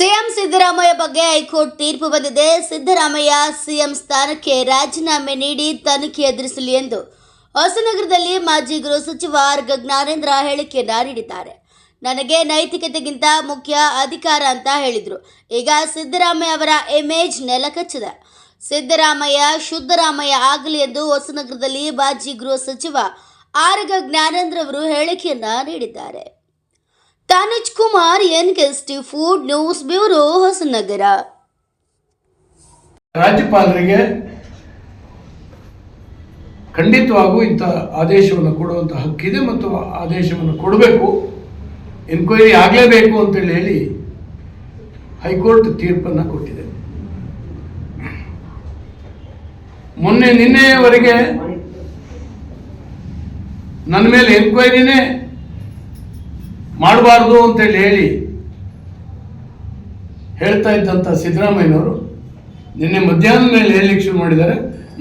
CM Siddaramaiah ಬಗ್ಗೆ high court ತೀರ್ಪು ಬಂದಿದೆ. ಸಿದ್ದರಾಮಯ್ಯ ಸಿಎಂ ಸ್ಥಾನಕ್ಕೆ ರಾಜೀನಾಮೆ ನೀಡಿ ತನಿಖೆ ಎದುರಿಸಲಿ ಎಂದು ಹೊಸನಗರದಲ್ಲಿ ಮಾಜಿ ಗೃಹ ಸಚಿವ ಆರ್ ಜ್ಞಾನೇಂದ್ರ ಹೇಳಿಕೆಯನ್ನ ನೀಡಿದ್ದಾರೆ. ನನಗೆ ನೈತಿಕತೆಗಿಂತ ಮುಖ್ಯ ಅಧಿಕಾರ ಅಂತ ಹೇಳಿದರು. ಈಗ ಸಿದ್ದರಾಮಯ್ಯ ಅವರ ಇಮೇಜ್ ನೆಲಕಚ್ಚಿದೆ. ಸಿದ್ದರಾಮಯ್ಯ ಶುದ್ಧರಾಮಯ್ಯ ಆಗಲಿ ಎಂದು ಹೊಸನಗರದಲ್ಲಿ ಮಾಜಿ ಗೃಹ ಸಚಿವ ಆರ್ಗ ಜ್ಞಾನೇಂದ್ರ ಅವರು ಹೇಳಿಕೆಯನ್ನ ನೀಡಿದ್ದಾರೆ. ತಾನಿಜ್ ಕುಮಾರ್ ಎನ್ಕೆಸ್ಟಿ ಫುಡ್ ನ್ಯೂಸ್ ಬ್ಯೂರೋ, ಹೊಸನಗರ. ರಾಜ್ಯಪಾಲರಿಗೆ ಖಂಡಿತವಾಗೂ ಇಂಥ ಆದೇಶವನ್ನು ಕೊಡುವಂಥ ಹಕ್ಕಿದೆ ಮತ್ತು ಆದೇಶವನ್ನು ಕೊಡಬೇಕು. ಎನ್ಕ್ವೈರಿ ಆಗಲೇಬೇಕು ಅಂತೇಳಿ ಹೇಳಿ ಹೈಕೋರ್ಟ್ ತೀರ್ಪನ್ನು ಕೊಟ್ಟಿದೆ. ಮೊನ್ನೆ ನಿನ್ನೆಯವರೆಗೆ ನನ್ನ ಮೇಲೆ ಎನ್ಕ್ವೈರಿನೇ ಮಾಡಬಾರ್ದು ಅಂತೇಳಿ ಹೇಳಿ ಹೇಳ್ತಾ ಇದ್ದಂಥ ಸಿದ್ದರಾಮಯ್ಯನವರು ನಿನ್ನೆ ಮಧ್ಯಾಹ್ನದ ಮೇಲೆ ಹೇಳಲಿಕ್ಕೆ ಶುರು ಮಾಡಿದ್ದಾರೆ.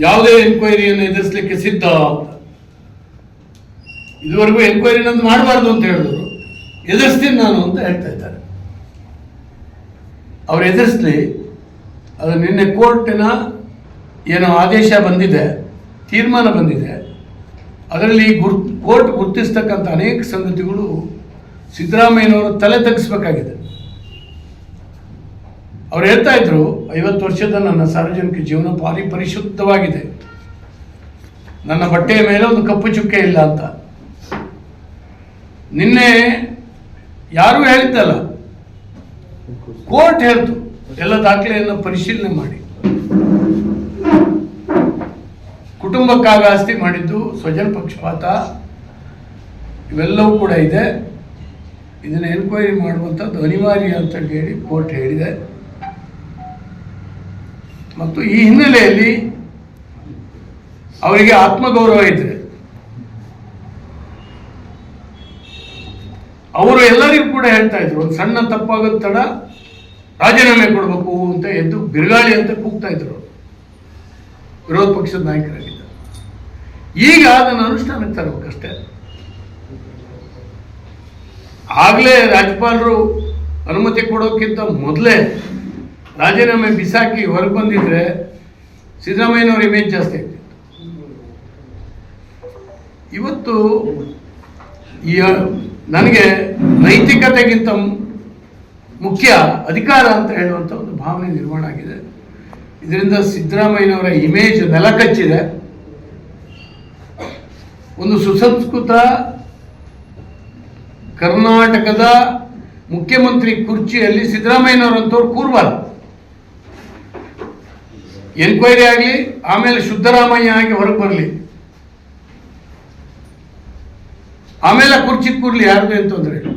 ಯಾವುದೇ ಎನ್ಕ್ವೈರಿಯನ್ನು ಎದುರಿಸಲಿಕ್ಕೆ ಸಿದ್ಧ ಅಂತ. ಇದುವರೆಗೂ ಎನ್ಕ್ವೈರಿ ನಂದು ಮಾಡಬಾರ್ದು ಅಂತ ಹೇಳಿದ್ರು. ಎದುರಿಸ್ತೀನಿ ನಾನು ಅಂತ ಹೇಳ್ತಾ ಇದ್ದಾರೆ. ಅವ್ರು ಎದುರಿಸ್ಲಿ, ಅದು ನಿನ್ನೆ ಕೋರ್ಟಿನ ಏನೋ ಆದೇಶ ಬಂದಿದೆ, ತೀರ್ಮಾನ ಬಂದಿದೆ. ಅದರಲ್ಲಿ ಗುರ್, ಕೋರ್ಟ್ ಗುರುತಿಸ್ತಕ್ಕಂಥ ಅನೇಕ ಸಂಗತಿಗಳು ಸಿದ್ದರಾಮಯ್ಯನವರು ತಲೆ ತಗ್ಗಿಸ್ಬೇಕಾಗಿದೆ. ಅವ್ರು ಹೇಳ್ತಾ ಇದ್ರು, ಐವತ್ತು ವರ್ಷದ ನನ್ನ ಸಾರ್ವಜನಿಕ ಜೀವನ ಭಾರಿ ಪರಿಶುದ್ಧವಾಗಿದೆ. ನನ್ನ ಬಟ್ಟೆಯ ಮೇಲೆ ಒಂದು ಕಪ್ಪು ಚುಕ್ಕೆ ಇಲ್ಲ ಅಂತ. ನಿನ್ನೆ ಯಾರೂ ಹೇಳಿದ್ದಲ್ಲ? ಕೋರ್ಟ್ ಹೇಳ್ತು, ಎಲ್ಲ ದಾಖಲೆಯನ್ನು ಪರಿಶೀಲನೆ ಮಾಡಿ. ಕುಟುಂಬಕ್ಕಾಗ ಆಸ್ತಿ ಮಾಡಿದ್ದು ಸ್ವಜನ ಪಕ್ಷಪಾತ, ಇವೆಲ್ಲವೂ ಕೂಡ ಇದೆ. ಇದನ್ನು ಎನ್ಕ್ವೈರಿ ಮಾಡುವಂಥದ್ದು ಅನಿವಾರ್ಯ ಅಂತ ಹೇಳಿ ಕೋರ್ಟ್ ಹೇಳಿದೆ. ಮತ್ತು ಈ ಹಿನ್ನೆಲೆಯಲ್ಲಿ ಅವರಿಗೆ ಆತ್ಮಗೌರವ ಇದೆ. ಅವರು ಎಲ್ಲರಿಗೂ ಕೂಡ ಹೇಳ್ತಾ ಇದ್ರು, ಒಂದು ಸಣ್ಣ ತಪ್ಪಾಗದ ತಡ ರಾಜೀನಾಮೆ ಕೊಡಬೇಕು ಅಂತ ಎದ್ದು ಬಿರುಗಾಳಿ ಅಂತ ಕೂಗ್ತಾ ಇದ್ರು. ವಿರೋಧ ಪಕ್ಷದ ನಾಯಕರಾಗಿದ್ದ. ಈಗ ಅದನ್ನು ಅನುಷ್ಠಾನಕ್ಕೆ ತರಬೇಕಷ್ಟೇ. ಆಗಲೇ ರಾಜ್ಯಪಾಲರು ಅನುಮತಿ ಕೊಡೋಕ್ಕಿಂತ ಮೊದಲೇ ರಾಜೀನಾಮೆ ಬಿಸಾಕಿ ಹೊರಗೆ ಬಂದಿದ್ರೆ ಸಿದ್ದರಾಮಯ್ಯನವ್ರ ಇಮೇಜ್ ಜಾಸ್ತಿ ಆಗ್ತಿತ್ತು ಇವತ್ತು ನನಗೆ ನೈತಿಕತೆಗಿಂತ ಮುಖ್ಯ ಅಧಿಕಾರ ಅಂತ ಹೇಳುವಂಥ ಒಂದು ಭಾವನೆ ನಿರ್ಮಾಣ ಆಗಿದೆ. ಇದರಿಂದ ಸಿದ್ದರಾಮಯ್ಯನವರ ಇಮೇಜ್ ನೆಲಕಚ್ಚಿದೆ. ಒಂದು ಸುಸಂಸ್ಕೃತ ಕರ್ನಾಟಕದ ಮುಖ್ಯಮಂತ್ರಿ ಕುರ್ಚಿಯಲ್ಲಿ ಸಿದ್ದರಾಮಯ್ಯನವರಂತವ್ರು ಕೂರ್ಬಾರ್ದು ಎನ್ಕ್ವೈರಿ ಆಗಲಿ, ಆಮೇಲೆ ಸಿದ್ದರಾಮಯ್ಯ ಆಗಿ ಹೊರಗೆ ಬರಲಿ. ಆಮೇಲೆ ಕುರ್ಚಿ ಕೂರ್ಲಿ ಯಾರ್ದು ಏನು ತೊಂದರೆ ಇಲ್ಲ.